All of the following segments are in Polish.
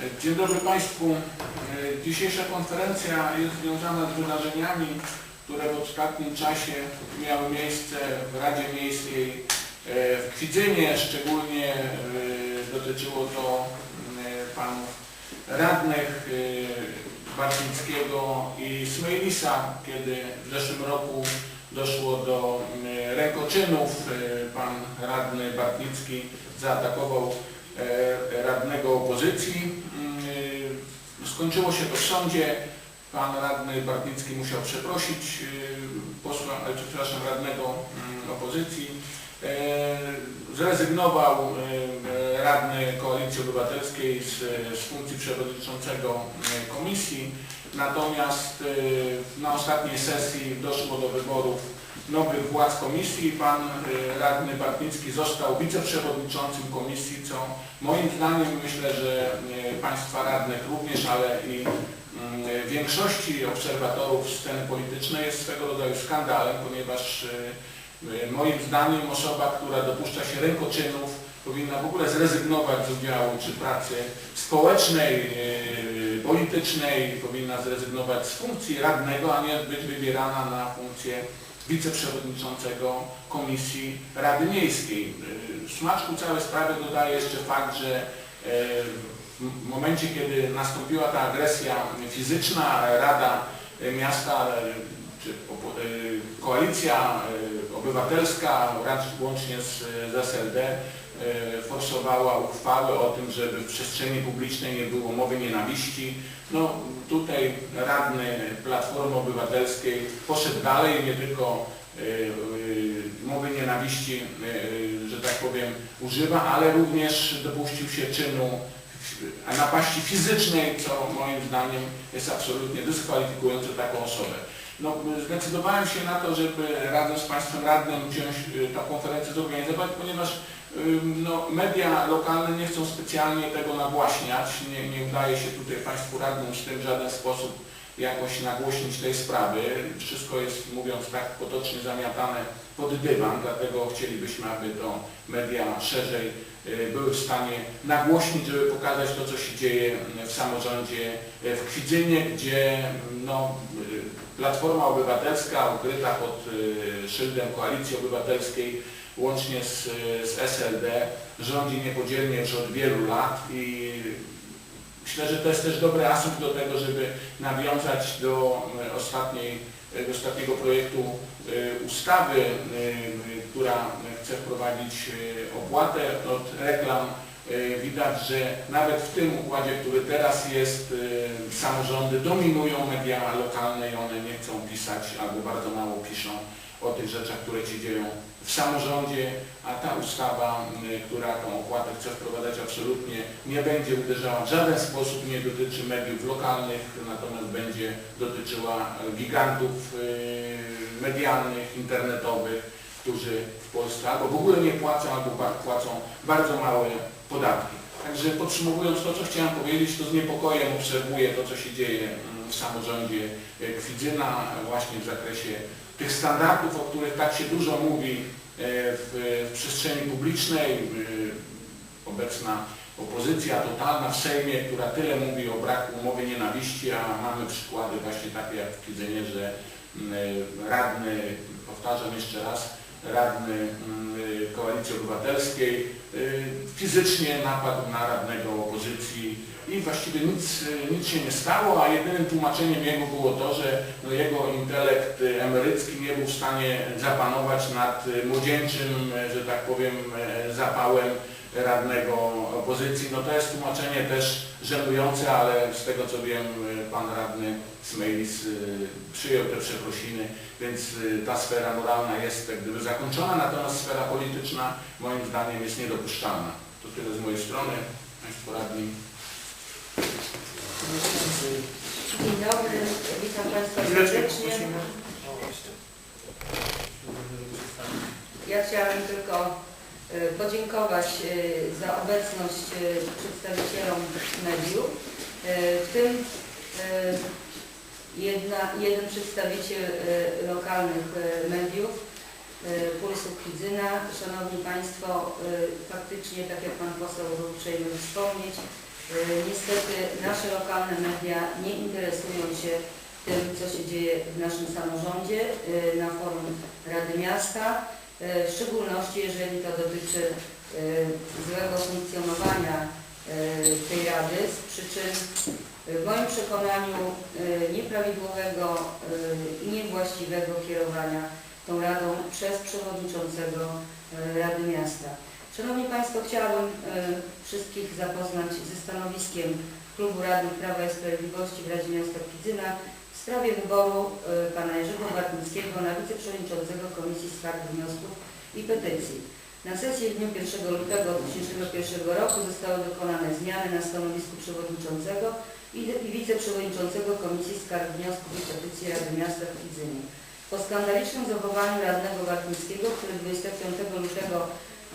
Dzień dobry Państwu. E, Dzisiejsza konferencja jest związana z wydarzeniami, które w ostatnim czasie miały miejsce w Radzie Miejskiej e, w Kwidzynie. Szczególnie e, dotyczyło to panów radnych Bartnickiego i Smejlisa, kiedy w zeszłym roku doszło do rękoczynów. Pan radny Bartnicki zaatakował radnego opozycji. Skończyło się to w sądzie. Pan radny Bartnicki musiał przeprosić e, posła, e, przepraszam, radnego mm, opozycji. E, Zrezygnował e, radny Koalicji Obywatelskiej z, z funkcji przewodniczącego e, komisji. Natomiast na ostatniej sesji doszło do wyborów nowych władz komisji. Pan e, radny Bartnicki został wiceprzewodniczącym komisji, co moim zdaniem myślę, że e, Państwa radnych również, ale i mm, większości obserwatorów sceny politycznej jest swego rodzaju skandalem, ponieważ e, moim zdaniem osoba, która dopuszcza się rękoczynów powinna w ogóle zrezygnować z udziału czy pracy społecznej, politycznej, powinna zrezygnować z funkcji radnego, a nie być wybierana na funkcję wiceprzewodniczącego Komisji Rady Miejskiej. Smaczku całej sprawy dodaje jeszcze fakt, że e, w momencie, kiedy nastąpiła ta agresja fizyczna, Rada Miasta e, czy e, Koalicja Obywatelska łącznie z, z SLD forsowała uchwałę o tym, żeby w przestrzeni publicznej nie było mowy nienawiści. No tutaj radny Platformy Obywatelskiej poszedł dalej, nie tylko e, e, mowy nienawiści, e, że tak powiem, używa, ale również dopuścił się czynu e, napaści fizycznej, co moim zdaniem jest absolutnie dyskwalifikujące taką osobę. No, zdecydowałem się na to, żeby razem z Państwem Radnym wziąć e, tę konferencję zorganizować, ponieważ no, media lokalne nie chcą specjalnie tego nagłaśniać, nie, nie udaje się tutaj Państwu radnym z tym w żaden sposób jakoś nagłośnić tej sprawy. Wszystko jest, mówiąc tak potocznie, zamiatane pod dywan, dlatego chcielibyśmy, aby to media szerzej y, były w stanie nagłośnić, żeby pokazać to, co się dzieje w samorządzie y, w Kwidzynie, gdzie no, y, Platforma Obywatelska ukryta pod szyldem Koalicji Obywatelskiej łącznie z, z SLD rządzi niepodzielnie już od wielu lat i myślę, że to jest też dobry asumpt do tego, żeby nawiązać do e, ostatniej, e, do ostatniego projektu e, ustawy, która chce wprowadzić opłatę od reklam. Widać, że nawet w tym układzie, który teraz jest, samorządy dominują media lokalne i one nie chcą pisać albo bardzo mało piszą o tych rzeczach, które się dzieją w samorządzie, a ta ustawa, y, która tą opłatę chce wprowadzać absolutnie nie będzie uderzała w żaden sposób, nie dotyczy mediów lokalnych, natomiast będzie dotyczyła gigantów y, medialnych, internetowych, którzy w Polsce albo w ogóle nie płacą, albo płacą bardzo małe podatki. Także podsumowując to, co chciałem powiedzieć, to z niepokojem obserwuję to, co się dzieje mm, w samorządzie Kwidzyna właśnie w zakresie tych standardów, o których tak się dużo mówi e, w, w przestrzeni publicznej, e, obecna opozycja totalna w Sejmie, która tyle mówi o braku mowy nienawiści, a mamy przykłady właśnie takie jak w Kwidzynie, że mm, e, radny, powtarzam jeszcze raz, radny mm, Koalicji Obywatelskiej. E, fizycznie napadł na radnego opozycji i właściwie nic, y, nic się nie stało, a jedynym tłumaczeniem jego było to, że no, jego intelekt y, emerycki nie był w stanie zapanować nad y, młodzieńczym, że tak powiem, zapałem radnego opozycji. No to jest tłumaczenie też żenujące, ale z tego co wiem, pan radny Smejlis y, przyjął te przeprosiny, więc y, ta sfera moralna jest jak gdyby zakończona, natomiast sfera polityczna moim zdaniem jest niedopuszczalna. To tyle z mojej strony. Państwo radni. Dzień dobry, witam Państwa serdecznie. Ja chciałam tylko podziękować e, za obecność e, przedstawicielom mediów, e, w tym e, jedna, jeden przedstawiciel e, lokalnych e, mediów, e, Pulsu Kwidzyna. Szanowni Państwo, e, faktycznie, tak jak Pan poseł był uprzejmy wspomnieć, Niestety nasze lokalne media nie interesują się tym, co się dzieje w naszym samorządzie na forum Rady Miasta, w szczególności jeżeli to dotyczy y, złego funkcjonowania y, tej Rady z przyczyn w moim przekonaniu nieprawidłowego i niewłaściwego kierowania tą Radą przez przewodniczącego Rady Miasta. Szanowni Państwo, chciałabym wszystkich zapoznać ze stanowiskiem Klubu Radnych Prawa i Sprawiedliwości w Radzie Miasta Kwidzyna w sprawie wyboru y, pana Jerzego Bartnickiego na wiceprzewodniczącego Komisji Skarg, Wniosków i Petycji. Na sesji w dniu 1 lutego 2001 roku zostały dokonane zmiany na stanowisku przewodniczącego i, wiceprzewodniczącego Komisji Skarg, Wniosków i Petycji Rady Miasta w Kwidzynie. Po skandalicznym zachowaniu radnego Bartnickiego, który 25 lutego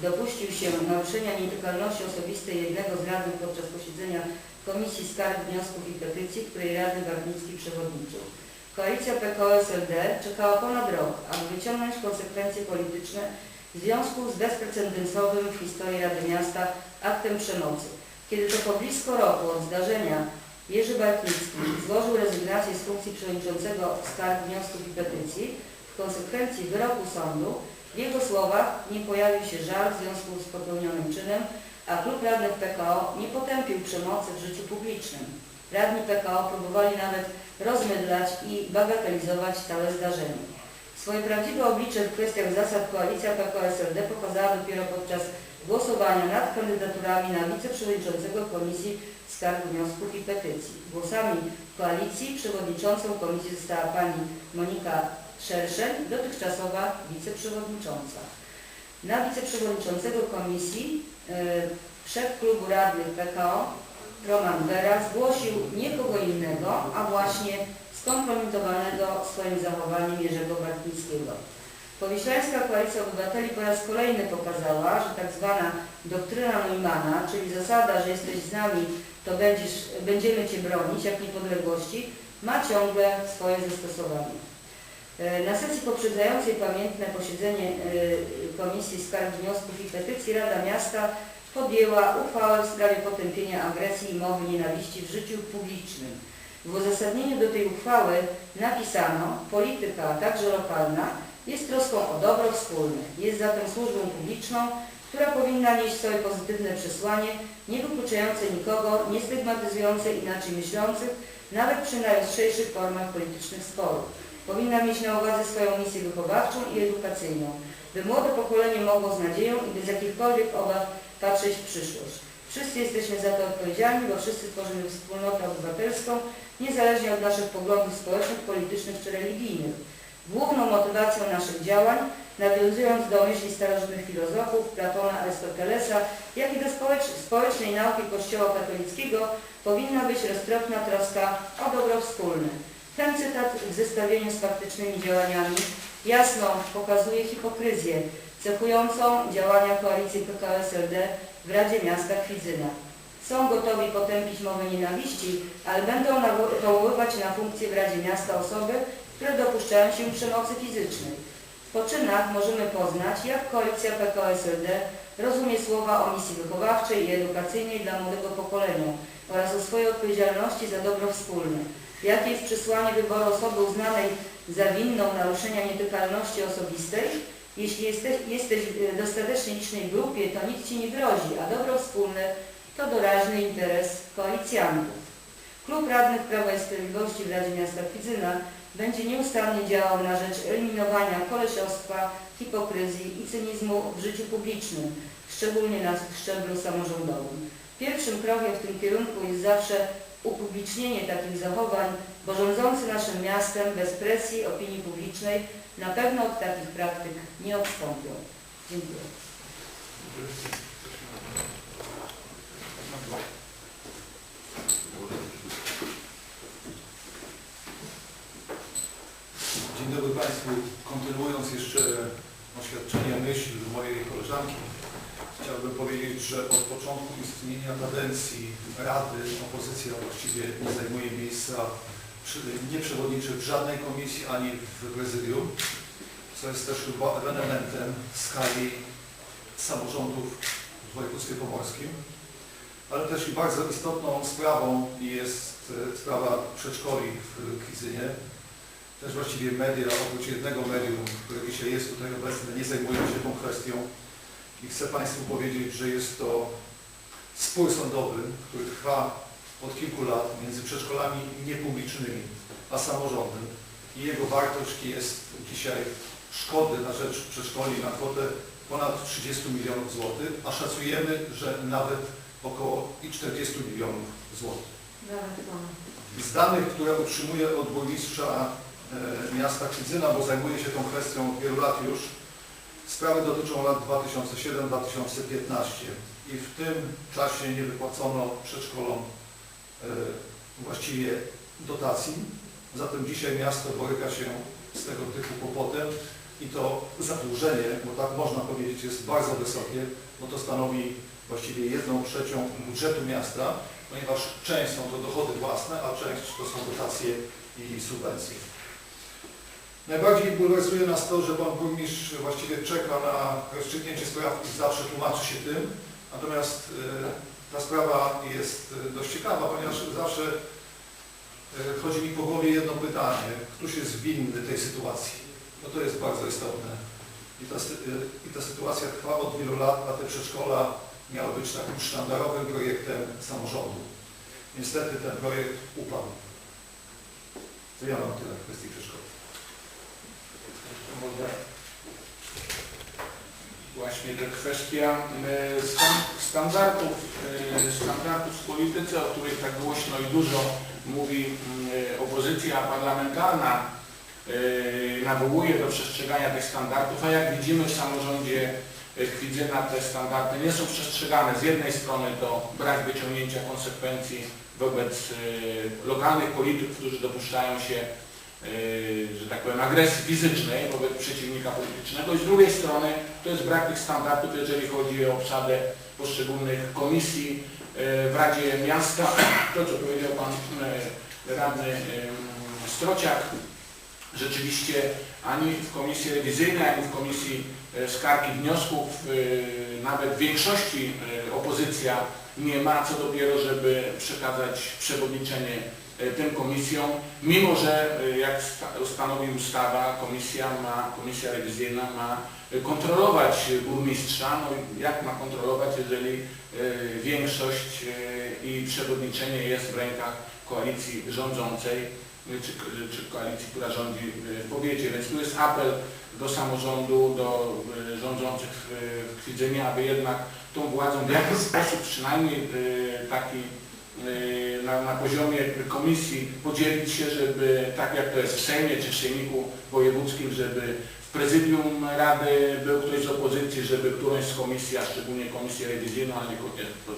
dopuścił się naruszenia nietykalności osobistej jednego z radnych podczas posiedzenia Komisji Skarg, Wniosków i Petycji, której radny Bartnicki przewodniczył. Koalicja PKO-SLD czekała ponad rok, aby wyciągnąć konsekwencje polityczne w związku z bezprecedensowym w historii Rady Miasta aktem przemocy. Kiedy to po blisko roku od zdarzenia Jerzy Bartnicki złożył rezygnację z funkcji przewodniczącego Skarg, Wniosków i Petycji, w konsekwencji wyroku sądu w jego słowach nie pojawił się żal w związku z popełnionym czynem, a klub radnych PKO nie potępił przemocy w życiu publicznym. Radni PKO próbowali nawet rozmydlać i bagatelizować całe zdarzenie. Swoje prawdziwe oblicze w kwestiach zasad koalicja PKO-SLD pokazała dopiero podczas głosowania nad kandydaturami na wiceprzewodniczącego Komisji Skarg, Wniosków i Petycji. Głosami koalicji przewodniczącą komisji została pani Monika Szerszeń, dotychczasowa wiceprzewodnicząca. Na wiceprzewodniczącego komisji y, szef klubu radnych PKO Roman Bera zgłosił nie kogo innego, a właśnie skompromitowanego swoim zachowaniem Jerzego Bartnickiego. Powiślańska Koalicja Obywateli po raz kolejny pokazała, że tak zwana doktryna Neumana, czyli zasada, że jesteś z nami, to będziesz, będziemy Cię bronić jak niepodległości, ma ciągle swoje zastosowanie. E, Na sesji poprzedzającej pamiętne posiedzenie e, Komisji Skarg, Wniosków i Petycji Rada Miasta podjęła uchwałę w sprawie potępienia agresji i mowy nienawiści w życiu publicznym. W uzasadnieniu do tej uchwały napisano, polityka, także lokalna, jest troską o dobro wspólne. Jest zatem służbą publiczną, która powinna nieść swoje pozytywne przesłanie, nie wykluczające nikogo, nie stygmatyzujące inaczej myślących, nawet przy najostrzejszych formach politycznych sporów. Powinna mieć na uwadze swoją misję wychowawczą i edukacyjną, by młode pokolenie mogło z nadzieją i bez jakichkolwiek obaw patrzeć w przyszłość. Wszyscy jesteśmy za to odpowiedzialni, bo wszyscy tworzymy wspólnotę obywatelską, niezależnie od naszych poglądów społecznych, politycznych czy religijnych. Główną motywacją naszych działań, nawiązując do myśli starożytnych filozofów Platona, Arystotelesa, jak i do społecz społecznej nauki Kościoła katolickiego, powinna być roztropna troska o dobro wspólne. Ten cytat w zestawieniu z faktycznymi działaniami jasno pokazuje hipokryzję cechującą działania koalicji PKO-SLD w Radzie Miasta Kwidzyna. Są gotowi potępić mowę nienawiści, ale będą nawo- powoływać na funkcję w Radzie Miasta osoby, które dopuszczają się przemocy fizycznej. W poczynach możemy poznać, jak koalicja PKO-SLD rozumie słowa o misji wychowawczej i edukacyjnej dla młodego pokolenia oraz o swojej odpowiedzialności za dobro wspólne. Jakie jest przesłanie wyboru osoby uznanej za winną naruszenia nietykalności osobistej? Jeśli jesteś, jesteś w dostatecznie licznej grupie, to nic Ci nie grozi, a dobro wspólne to doraźny interes koalicjantów. Klub Radnych Prawa i Sprawiedliwości w Radzie Miasta Kwidzyna będzie nieustannie działał na rzecz eliminowania kolesiostwa, hipokryzji i cynizmu w życiu publicznym, szczególnie na szczeblu samorządowym. Pierwszym krokiem w tym kierunku jest zawsze upublicznienie takich zachowań, bo rządzący naszym miastem bez presji opinii publicznej na pewno od takich praktyk nie odstąpią. Dziękuję. Dzień dobry Państwu. Kontynuując jeszcze oświadczenie myśl mojej koleżanki, chciałbym powiedzieć, że od początku istnienia kadencji Rady opozycja właściwie nie zajmuje miejsca nie przewodniczy w żadnej komisji ani w prezydium, co jest też chyba elementem skali samorządów w województwie pomorskim. Ale też i bardzo istotną sprawą jest e, sprawa przedszkoli w Kwidzynie. Też właściwie media, oprócz jednego medium, które dzisiaj jest tutaj obecne, nie zajmują się tą kwestią. I chcę Państwu powiedzieć, że jest to spór sądowy, który trwa od kilku lat między przedszkolami niepublicznymi a samorządem. I jego wartość jest dzisiaj szkody na rzecz przedszkoli na kwotę ponad 30 milionów złotych, a szacujemy, że nawet około i 40 milionów złotych. Z danych, które otrzymuję od burmistrza e, miasta Kwidzyna, bo zajmuję się tą kwestią od wielu lat już, sprawy dotyczą lat 2007-2015 i w tym czasie nie wypłacono przedszkolom e, właściwie dotacji. Zatem dzisiaj miasto boryka się z tego typu kłopotem i to zadłużenie, bo tak można powiedzieć, jest bardzo wysokie, bo to stanowi właściwie jedną trzecią budżetu miasta, ponieważ część są to dochody własne, a część to są dotacje i subwencje. Najbardziej bulwersuje nas to, że Pan Burmistrz właściwie czeka na rozstrzygnięcie spraw i zawsze tłumaczy się tym, natomiast e, ta sprawa jest e, dość ciekawa, ponieważ zawsze e, chodzi mi po głowie jedno pytanie, któż jest winny tej sytuacji? No to jest bardzo istotne. I ta, I ta sytuacja trwa od wielu lat, a te przedszkola miały być takim sztandarowym projektem samorządu. Niestety ten projekt upadł. To ja mam tyle w kwestii przedszkola. Może właśnie ta kwestia e, stan- standardów, e, standardów w polityce, o których tak głośno i dużo mówi e, opozycja parlamentarna, nawołuje do przestrzegania tych standardów, a jak widzimy w samorządzie Kwidzyna te standardy nie są przestrzegane. Z jednej strony to brak wyciągnięcia konsekwencji wobec lokalnych polityków, którzy dopuszczają się że tak powiem, agresji fizycznej wobec przeciwnika politycznego i z drugiej strony to jest brak tych standardów, jeżeli chodzi o obsadę poszczególnych komisji yy, w Radzie Miasta. To, co powiedział Pan yy, Radny yy, Strociak, rzeczywiście ani w Komisji Rewizyjnej, ani w Komisji yy, Skarg i Wniosków yy, nawet w większości yy, opozycja nie ma, co dopiero, żeby przekazać przewodniczenie tym komisjom, mimo że e, jak sta- stanowi ustawa, komisja ma, komisja rewizyjna ma e, kontrolować burmistrza, no jak ma kontrolować, jeżeli e, większość e, i przewodniczenie jest w rękach koalicji rządzącej, e, czy, czy koalicji, która rządzi e, w powiecie, więc tu jest apel do samorządu, do e, rządzących w, Kwidzynie, aby jednak tą władzą w jakiś sposób przynajmniej e, taki e, na, na poziomie komisji podzielić się, żeby tak jak to jest w Sejmie czy w Sejmiku Wojewódzkim, żeby w prezydium Rady był ktoś z opozycji, żeby którąś z komisji, a szczególnie komisję rewizyjną, ale nie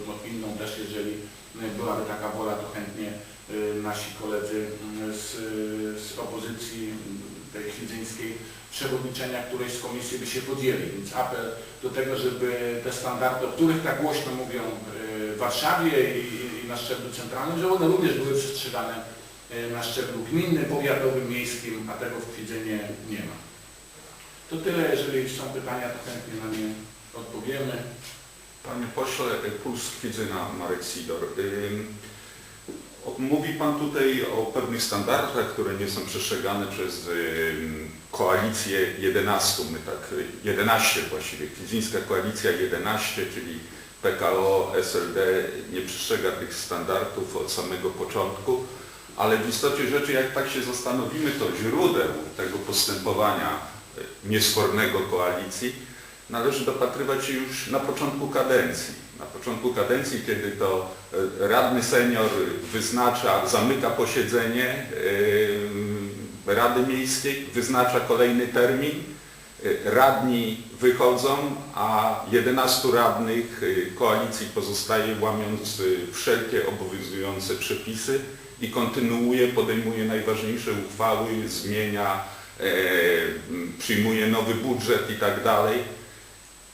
no, inną też, jeżeli e, byłaby taka wola, to chętnie e, nasi koledzy z, z opozycji tej kwidzyńskiej przewodniczenia którejś z komisji by się podjęli. Więc apel do tego, żeby te standardy, o których tak głośno mówią w Warszawie i, na szczeblu centralnym, żeby one również były przestrzegane e, na szczeblu gminnym, powiatowym, miejskim, a tego w Kwidzynie nie ma. To tyle, jeżeli są pytania, to chętnie na nie odpowiemy. Panie pośle, Puls Kwidzyna, Marek Sidor. Mówi Pan tutaj o pewnych standardach, które nie są przestrzegane przez koalicję 11, my tak, y, 11 właściwie, Kwidzyńska Koalicja 11, czyli PKO, SLD nie przestrzega tych standardów od samego początku, ale w istocie rzeczy, jak tak się zastanowimy, to źródeł tego postępowania y, niespornego koalicji należy dopatrywać się już na początku kadencji. Na początku kadencji, kiedy to e, radny senior wyznacza, zamyka posiedzenie e, Rady Miejskiej, wyznacza kolejny termin, e, radni wychodzą, a 11 radnych e, koalicji pozostaje łamiąc e, wszelkie obowiązujące przepisy i kontynuuje, podejmuje najważniejsze uchwały, zmienia, e, przyjmuje nowy budżet i tak dalej.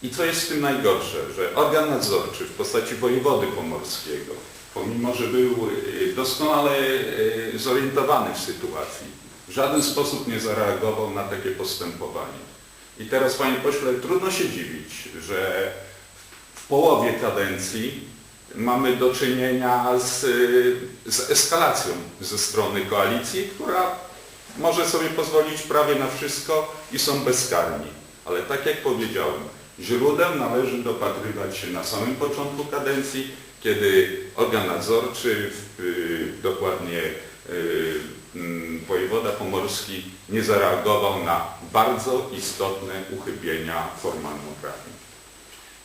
I co jest w tym najgorsze, że organ nadzorczy w postaci wojewody pomorskiego, pomimo że był y, doskonale y, zorientowany w sytuacji, w żaden sposób nie zareagował na takie postępowanie. I teraz, panie pośle, trudno się dziwić, że w połowie kadencji mamy do czynienia z, z eskalacją ze strony koalicji, która może sobie pozwolić prawie na wszystko i są bezkarni. Ale tak jak powiedziałem, źródeł należy dopatrywać się na samym początku kadencji, kiedy organ nadzorczy, y, dokładnie y, mm, wojewoda pomorski, nie zareagował na bardzo istotne uchybienia formalno-prawne.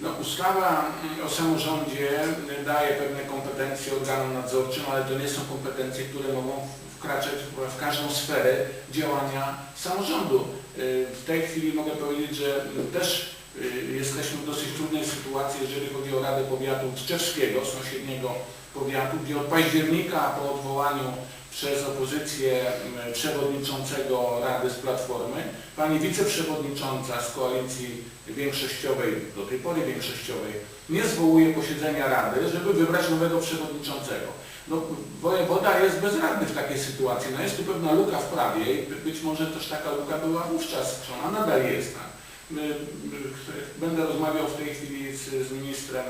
No, ustawa mm, o samorządzie y, daje pewne kompetencje organom nadzorczym, ale to nie są kompetencje, które mogą wkraczać w- każdą sferę działania samorządu. Y, W tej chwili mogę powiedzieć, że y, też jesteśmy w dosyć trudnej sytuacji, jeżeli chodzi o Radę Powiatu Tczewskiego, sąsiedniego powiatu, gdzie od października po odwołaniu przez opozycję mm, przewodniczącego Rady z Platformy, pani wiceprzewodnicząca z koalicji większościowej, do tej pory większościowej, nie zwołuje posiedzenia Rady, żeby wybrać nowego przewodniczącego. No, wojewoda jest bezradny w takiej sytuacji. No, jest tu pewna luka w prawie i by- być może też taka luka była wówczas, ona nadal jest. My, będę rozmawiał w tej chwili z, z ministrem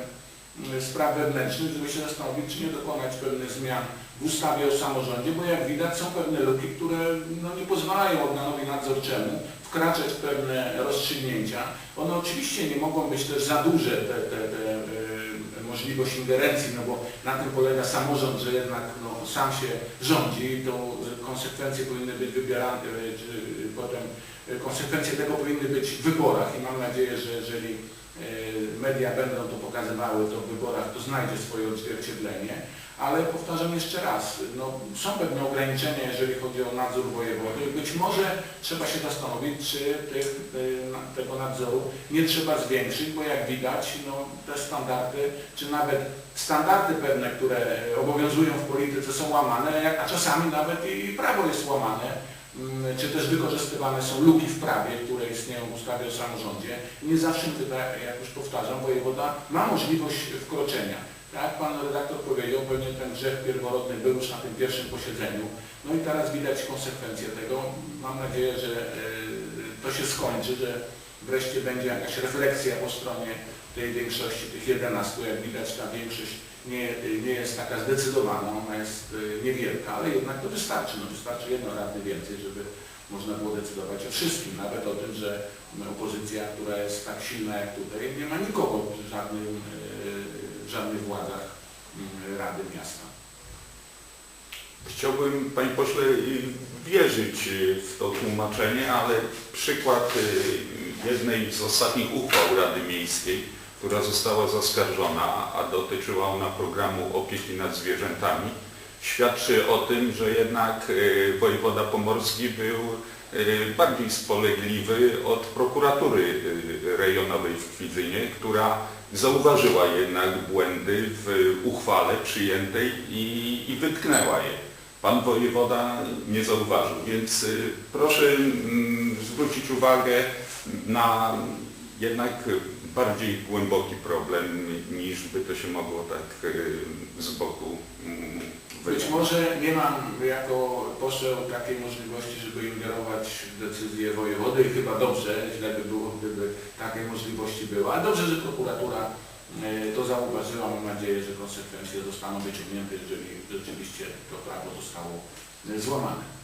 y, spraw wewnętrznych, żeby się zastanowić, czy nie dokonać pewnych zmian w ustawie o samorządzie, bo jak widać są pewne luki, które no, nie pozwalają organowi nadzorczemu wkraczać w pewne rozstrzygnięcia. One oczywiście nie mogą być też za duże, te, te, te y, możliwość ingerencji, no bo na tym polega samorząd, że jednak no, sam się rządzi i to konsekwencje powinny być wybierane, czy potem konsekwencje tego powinny być w wyborach i mam nadzieję, że jeżeli y, media będą to pokazywały, to w wyborach to znajdzie swoje odzwierciedlenie. Ale powtarzam jeszcze raz, no, są pewne ograniczenia, jeżeli chodzi o nadzór wojewody. Być może trzeba się zastanowić, czy tych, na- tego nadzoru nie trzeba zwiększyć, bo jak widać, no, te standardy, czy nawet standardy pewne, które obowiązują w polityce są łamane, a czasami nawet i prawo jest łamane, czy też wykorzystywane są luki w prawie, które istnieją w ustawie o samorządzie. Nie zawsze, wyda- jak już powtarzam, wojewoda ma możliwość wkroczenia. Tak Pan redaktor powiedział, pewnie ten grzech pierworodny był już na tym pierwszym posiedzeniu. No i teraz widać konsekwencje tego. Mam nadzieję, że e, to się skończy, że wreszcie będzie jakaś refleksja po stronie tej większości, tych 11. Jak widać ta większość nie, nie jest taka zdecydowana, ona jest e, niewielka, ale jednak to wystarczy. No, wystarczy jedno radny więcej, żeby można było decydować o wszystkim, nawet o tym, że opozycja, która jest tak silna jak tutaj, nie ma nikogo w żadnym, e, w żadnych władzach mm, Rady Miasta. Chciałbym, Panie Pośle, wierzyć y, w to tłumaczenie, ale przykład jednej z ostatnich uchwał Rady Miejskiej, która została zaskarżona, a dotyczyła ona programu opieki nad zwierzętami, świadczy o tym, że jednak y, wojewoda pomorski był y, bardziej spolegliwy od prokuratury y, rejonowej w Kwidzynie, która zauważyła jednak błędy w uchwale przyjętej i, i wytknęła je. Pan wojewoda nie zauważył, więc proszę mm, zwrócić uwagę na jednak bardziej głęboki problem niż by to się mogło tak y, z boku mm, Być może nie mam jako poseł takiej możliwości, żeby ingerować w decyzję wojewody i chyba dobrze, źle by było, gdyby takiej możliwości było, ale dobrze, że prokuratura e, to zauważyła. Mam nadzieję, że konsekwencje zostaną wyciągnięte, jeżeli rzeczywiście to prawo zostało e, złamane.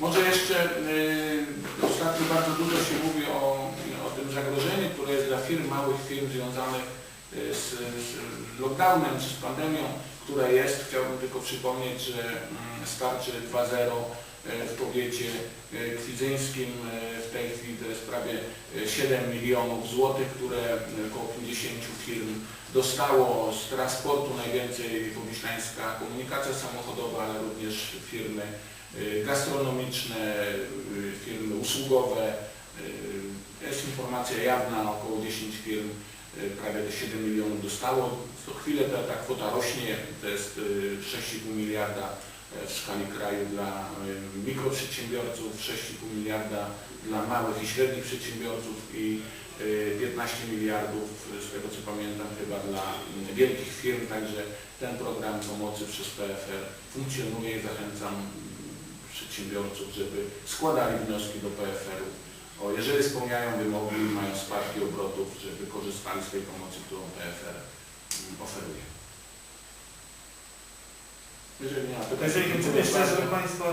Może jeszcze y, ostatnio bardzo dużo się mówi o, o tym zagrożeniu, które jest dla firm, małych firm związanych y, z, z lockdownem czy z pandemią, która jest. Chciałbym tylko przypomnieć, że mm, starczy 2.0 y, w powiecie y, kwidzyńskim w tej chwili to jest prawie y, 7 milionów złotych, które około 50 firm dostało z transportu najwięcej Powiślańska Komunikacja Samochodowa, ale również firmy gastronomiczne, y, firmy usługowe. y, Jest informacja jawna, około 10 firm, y, prawie te 7 milionów dostało. Co chwilę ta, ta kwota rośnie, to jest y, 6,5 miliarda y, w skali kraju dla y, mikroprzedsiębiorców, 6,5 miliarda dla małych i średnich przedsiębiorców i y, 15 miliardów, y, z tego co pamiętam, chyba dla y, wielkich firm, także ten program pomocy przez PFR funkcjonuje i zachęcam przedsiębiorców, żeby składali wnioski do PFR-u o, jeżeli spełniają wymogi i mają spadki obrotów, żeby korzystali z tej pomocy, którą PFR oferuje. Jeżeli nie ma pytań, Jeżeli dziękuję bardzo. żeby Państwo